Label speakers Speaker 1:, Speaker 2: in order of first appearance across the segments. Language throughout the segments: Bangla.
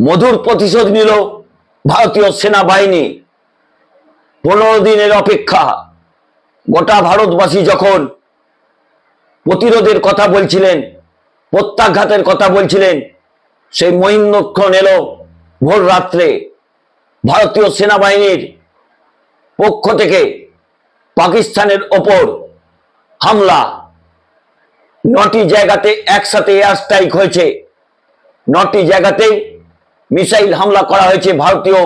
Speaker 1: মধুর প্রতিশোধ নিল ভারতীয় সেনাবাহিনী। পনেরো দিনের অপেক্ষা। গোটা ভারতবাসী যখন প্রতিরোধের কথা বলছিলেন, প্রত্যাঘাতের কথা বলছিলেন, সেই মহিন্নক্ষণ এলো ভোর রাত্রে। ভারতীয় সেনাবাহিনীর পক্ষ থেকে পাকিস্তানের ওপর হামলা। নটি জায়গাতে একসাথে এয়ার স্ট্রাইক হয়েছে। নটি জায়গাতেই মিসাইল হামলা করা হয়েছে ভারতীয়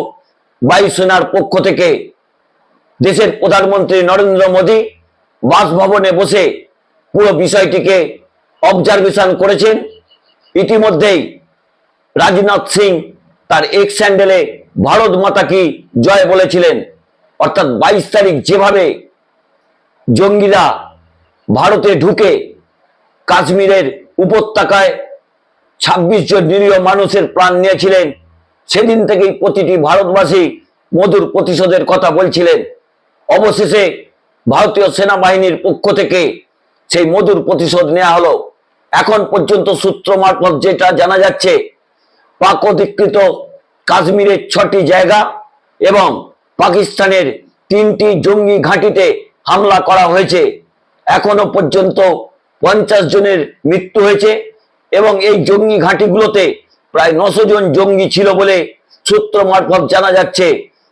Speaker 1: বায়ুসেনার পক্ষ থেকে। দেশের প্রধানমন্ত্রী নরেন্দ্র মোদী বাসভবনে বসে পুরো বিষয়টিকে অবজারভেশন করেছেন। ইতিমধ্যেই রাজনাথ সিং তার এক্স স্যান্ডেলে ভারত মাতা কি জয় বলেছিলেন। অর্থাৎ বাইশ তারিখ যেভাবে জঙ্গিরা ভারতে ঢুকে কাশ্মীরের উপত্যকায় ছাব্বিশ জন নিরীহ মানুষের প্রাণ নিয়েছিলেন। সেদিন থেকেই প্রতিটি ভারতবাসী মধুর প্রতিশোধের কথা বলছিলেন। অবশেষে ভারতীয় সেনাবাহিনীর পক্ষ থেকে সেই মধুর প্রতিশোধ নেওয়া হলো। এখন পর্যন্ত সূত্র মারফত যেটা জানা যাচ্ছে, পাক অধিকৃত কাশ্মীরের ছটি জায়গা এবং পাকিস্তানের তিনটি জঙ্গি ঘাঁটিতে হামলা করা হয়েছে। এখনও পর্যন্ত পঞ্চাশ জনের মৃত্যু হয়েছে। এবং এই জঙ্গি ঘাঁটিগুলোতে প্রায় নশো জন জঙ্গি ছিল বলে সূত্র মারফত জানা যাচ্ছে।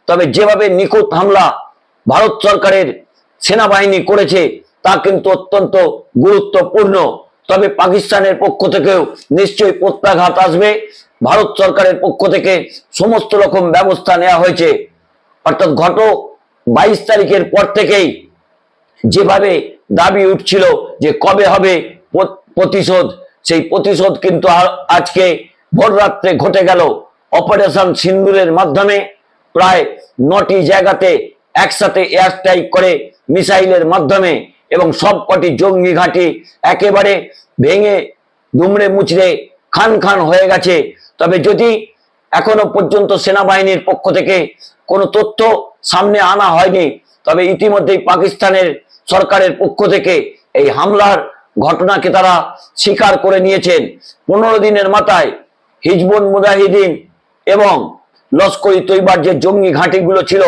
Speaker 1: তবে যেভাবে নিখুঁত হামলা ভারত সরকারের সেনাবাহিনী করেছে, তা কিন্তু অত্যন্ত গুরুত্বপূর্ণ। তবে পাকিস্তানের পক্ষ থেকেও নিশ্চয়ই প্রত্যাঘাত আসবে। ভারত সরকারের পক্ষ থেকে সমস্ত রকম ব্যবস্থা নেওয়া হয়েছে। অর্থাৎ ঘট বাইশ তারিখের পর থেকেই যেভাবে দাবি উঠছিল যে কবে হবে প্রতিশোধ সেই প্রতিশোধ কিন্তু আজকে ভোর রাত্রে ঘটে গেল। অপারেশন সিন্দুরের মাধ্যমে প্রায় নটি জায়গাতে একসাথে এয়ার স্ট্রাইক করে মিসাইলের মাধ্যমে এবং সবকটি জঙ্গি ঘাঁটি একেবারে ভেঙে দুমড়ে মুচড়ে খান খান হয়ে গেছে। তবে যদি এখনও পর্যন্ত সেনাবাহিনীর পক্ষ থেকে কোনো তথ্য সামনে আনা হয়নি, তবে ইতিমধ্যেই পাকিস্তানের সরকারের পক্ষ থেকে এই হামলার ঘটনাকে তারা স্বীকার করে নিয়েছেন। পনেরো দিনের মাথায় হিজবুল মুজাহিদিন এবং লস্করি তৈবার যে জঙ্গি ঘাঁটিগুলো ছিল,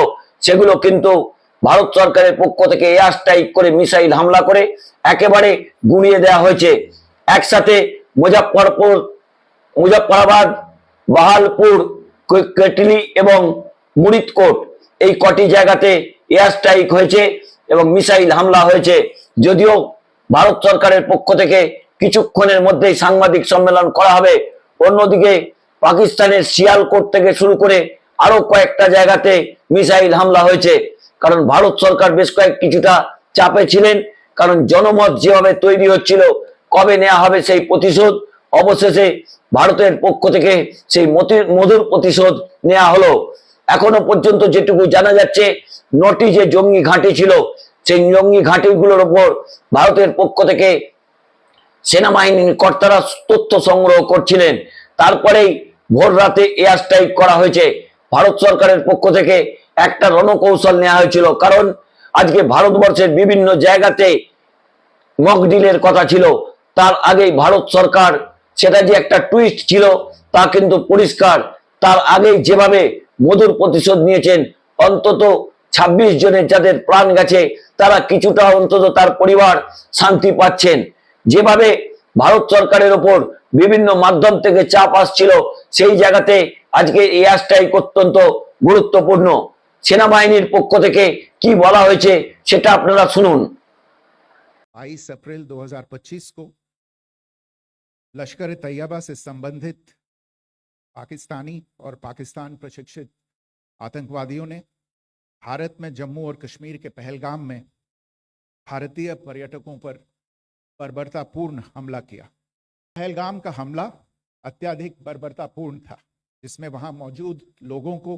Speaker 1: সেগুলো কিন্তু ভারত সরকারের পক্ষ থেকে এয়ার স্ট্রাইক করে মিসাইল হামলা করে একেবারে গুড়িয়ে দেওয়া হয়েছে। একসাথে মুজাফরপুর মুজফরাবাদ বাহালপুর কেটলি এবং মুরিদকোট এই কটি জায়গাতে এয়ার স্ট্রাইক হয়েছে এবং মিসাইল হামলা হয়েছে। যদিও ভারত সরকারের পক্ষ থেকে কিছুক্ষণের মধ্যেই সাংবাদিক সম্মেলন করা হবে। অন্যদিকে পাকিস্তানের শিয়ালকোট থেকে শুরু করে আরও কয়েকটা জায়গাতে মিসাইল হামলা হয়েছে। কারণ ভারত সরকার বেশ কয়েক কিছুটা চাপে ছিলেন। কারণ জনমত যেভাবে তৈরি হচ্ছিল, কবে নেওয়া হবে সেই প্রতিশোধ, অবশেষে ভারতের পক্ষ থেকে সেই মধুর প্রতিশোধ নেওয়া হলো। এখনও পর্যন্ত যেটুকু জানা যাচ্ছে, নটি যে জঙ্গি ঘাঁটি ছিল সেই জঙ্গি ঘাঁটিগুলোর উপর ভারতের পক্ষ থেকে সেনাবাহিনীর কর্তারা তথ্য সংগ্রহ করছিলেন। তারপরেই ভোর রাতে এয়ার স্ট্রাইক করা হয়েছে। ভারত সরকারের পক্ষ থেকে একটা রণকৌশল নেওয়া হয়েছিল, কারণ আজকে ভারতবর্ষের বিভিন্ন জায়গাতে মক ডিলের কথা ছিল। তার আগেই ভারত সরকার সেটা যে একটা টুইস্ট ছিল, তা কিন্তু পরিষ্কার। তার আগেই যেভাবে মধুর প্রতিশোধ নিয়েছেন, অন্তত ২৬ জনের যাদের প্রাণ গেছে তারা কিছুটা অন্তত তার পরিবার শান্তি পাচ্ছেন যেভাবে ভারত সরকারের ওপর বিভিন্ন মাধ্যম থেকে চাপ আসছিল সেই জায়গাতে আজকে এয়ার স্ট্রাইক অত্যন্ত গুরুত্বপূর্ণ সেনাবাহিনীর পক্ষ থেকে কি বলা হয়েছে সেটা আপনারা শুনুন
Speaker 2: 22 अप्रैल 2025 को लश्कर तैयबा से संबंधित पाकिस्तानी और पाकिस्तान प्रशिक्षित आतंकवादियों ने भारत में जम्मू और कश्मीर के पहलगाम में भारतीय पर्यटकों पर बर्बरतापूर्ण हमला किया। पहलगाम का हमला अत्याधिक बर्बरतापूर्ण था, जिसमें वहाँ मौजूद लोगों को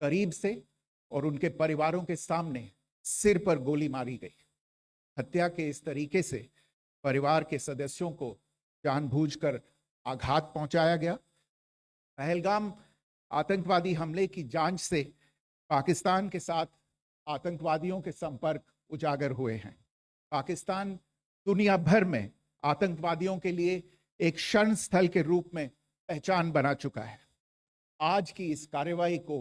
Speaker 2: करीब से और उनके परिवारों के सामने सिर पर गोली मारी गई। हत्या के इस तरीके से परिवार के सदस्यों को जानबूझकर आघात पहुँचाया गया। पहलगाम आतंकवादी हमले की जाँच से पाकिस्तान के साथ आतंकवादियों के संपर्क उजागर हुए हैं। पाकिस्तान दुनिया भर में आतंकवादियों के लिए एक शरण स्थल के रूप में पहचान बना चुका है। आज की इस कार्यवाही को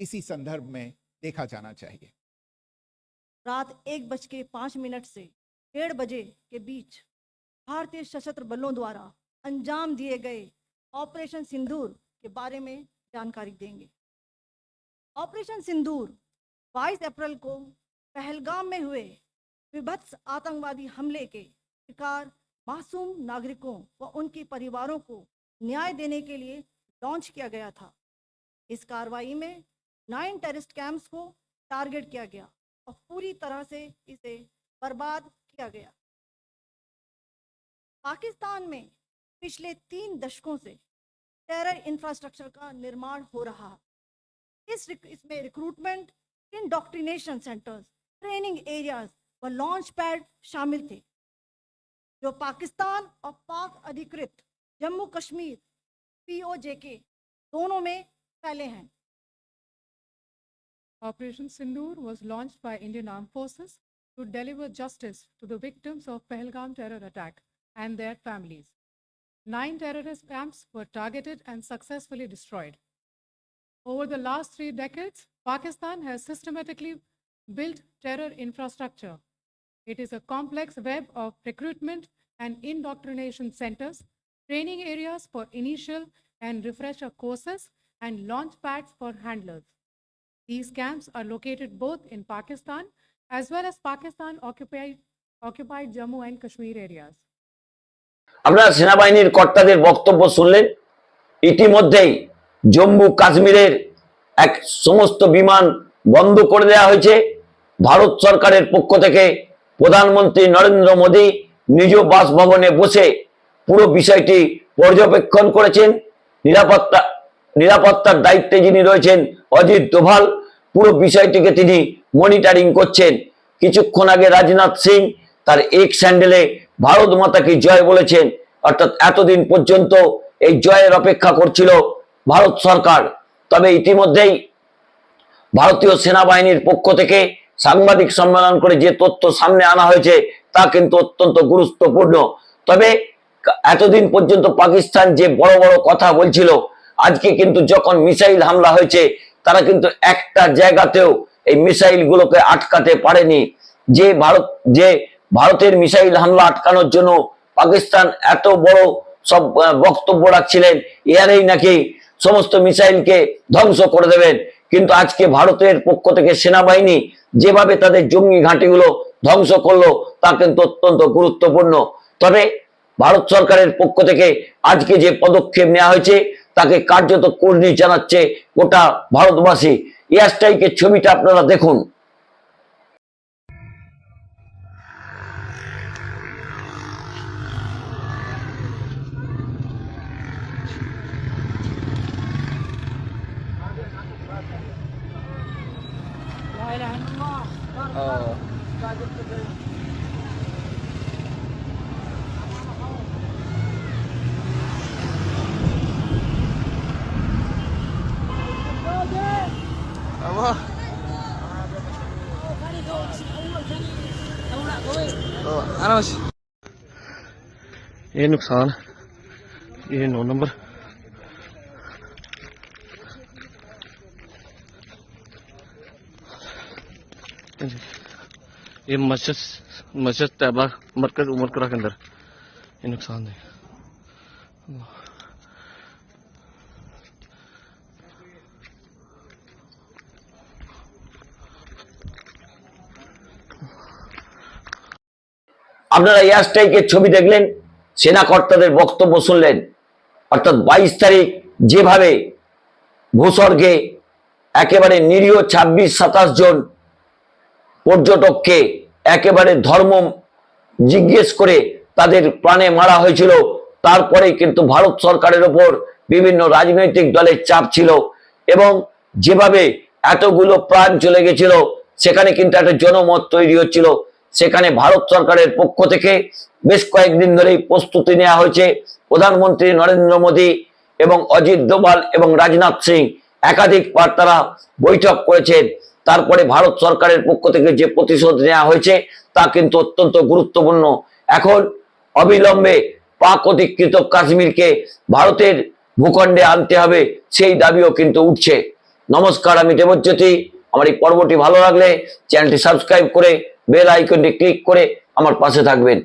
Speaker 2: इसी संदर्भ में देखा जाना चाहिए।
Speaker 3: रात एक बज के पाँच मिनट से डेढ़ बजे के बीच भारतीय सशस्त्र बलों द्वारा अंजाम दिए गए ऑपरेशन सिंदूर के बारे में जानकारी देंगे। ऑपरेशन सिंदूर 22 अप्रैल को पहलगाम में हुए विभत्स आतंकवादी हमले के शिकार मासूम नागरिकों व उनके परिवारों को न्याय देने के लिए लॉन्च किया गया था। इस कार्रवाई में नाइन टेररिस्ट कैंप्स को टारगेट किया गया और पूरी तरह से इसे बर्बाद किया गया। पाकिस्तान में पिछले तीन दशकों से टेरर इंफ्रास्ट्रक्चर का निर्माण हो रहा है। इस इसमें recruitment indoctrination centres training areas व लॉन्च पैड शामिल थे। जो पाकिस्तान और पाक अधिकृत Jammu Kashmir P O J K दोनों में फैले हैं।
Speaker 4: Operation Sindoor was launch by Indian arm forces to deliver justice to the victims of Pahalgam terror attack and their families nine terrorist camps were targeted and successfully destroyed Over the last three decades, Pakistan has systematically built terror infrastructure. It is a complex web of recruitment and indoctrination centers, training areas for initial and refresher courses, and launch pads for handlers. These camps are located both in Pakistan as well as Pakistan occupied, occupied Jammu and Kashmir areas.
Speaker 1: আপনারা সেনাবাহিনীর কর্তাদের বক্তব্য শুনলেন ইতিমধ্যেই জম্মু কাশ্মীরের এক সমস্ত বিমান বন্ধ করে দেওয়া হয়েছে। ভারত সরকারের পক্ষ থেকে প্রধানমন্ত্রী নরেন্দ্র মোদী নিজ বাসভবনে বসে পুরো বিষয়টি পর্যবেক্ষণ করেছেন। নিরাপত্তা, নিরাপত্তার দায়িত্বে যিনি রয়েছেন অজিত দোভাল, পুরো বিষয়টিকে তিনি মনিটরিং করছেন। কিছুক্ষণ আগে রাজনাথ সিং তার এক স্যান্ডেলে ভারত মাতাকে জয় বলেছেন। অর্থাৎ এতদিন পর্যন্ত এই জয়ের অপেক্ষা করছিল ভারত সরকার। তবে ইতিমধ্যেই ভারতীয় সেনাবাহিনীর পক্ষ থেকে সাংবাদিক সম্মেলন করে যে তথ্য সামনে আনা হয়েছে, তা কিন্তু অত্যন্ত গুরুত্বপূর্ণ। তবে এতদিন পর্যন্ত পাকিস্তান যে বড় বড় কথা বলছিল, আজকে কিন্তু যখন মিসাইল হামলা হয়েছে, তারা কিন্তু একটা জায়গাতেও এই মিসাইল গুলোকে আটকাতে পারেনি। যে ভারত, যে ভারতের মিসাইল হামলা আটকানোর জন্য পাকিস্তান এত বড় সব বক্তব্য রাখছিলেন এয়ারেই নাকি সমস্ত মিসাইলকে ধ্বংস করে দেবেন। কিন্তু আজকে ভারতের পক্ষ থেকে সেনাবাহিনী যেভাবে তাদের জঙ্গি ঘাঁটিগুলো ধ্বংস করল, তা কিন্তু অত্যন্ত গুরুত্বপূর্ণ। তবে ভারত সরকারের পক্ষ থেকে আজকে যে পদক্ষেপ নেওয়া হয়েছে, তাকে কার্যত কর্মী জানাচ্ছে গোটা ভারতবাসী। এয়ার স্ট্রাইকের ছবিটা আপনারা দেখুন।
Speaker 5: Oo. Apa? Oh, ano? ये नुकसान ये नौ नंबर मस्जिद मस्जिद तैबा मरकज उमरकरा के अंदर ये नुकसान है
Speaker 1: আপনারা এয়ার স্ট্রাইকের ছবি দেখলেন সেনা কর্তাদের বক্তব্য শুনলেন অর্থাৎ বাইশ তারিখ যেভাবে ভূস্বর্গে একেবারে নিরীহ ছাব্বিশ সাতাশ জন পর্যটককে একেবারে ধর্ম জিজ্ঞেস করে তাদের প্রাণে মারা হয়েছিল। তারপরে কিন্তু ভারত সরকারের ওপর বিভিন্ন রাজনৈতিক দলের চাপ ছিল এবং যেভাবে এতগুলো প্রাণ চলে গেছিল, সেখানে কিন্তু একটা জনমত তৈরি হচ্ছিল। সেখানে ভারত সরকারের পক্ষ থেকে বেশ কয়েকদিন ধরেই প্রস্তুতি নেওয়া হয়েছে। প্রধানমন্ত্রী নরেন্দ্র মোদী এবং অজিত দোভাল এবং রাজনাথ সিং একাধিকবার তারা বৈঠক করেছেন। তারপরে ভারত সরকারের পক্ষ থেকে যে প্রতিশোধ নেওয়া হয়েছে, তা কিন্তু অত্যন্ত গুরুত্বপূর্ণ। এখন অবিলম্বে পাক অধিকৃত কাশ্মীরকে ভারতের ভূখণ্ডে আনতে হবে, সেই দাবিও কিন্তু উঠছে। নমস্কার, আমি দেবজ্যোতি। আমার এই পর্বটি ভালো লাগলে চ্যানেলটি সাবস্ক্রাইব করে বেল আইকনটি ক্লিক করে আমার পাশে থাকবেন।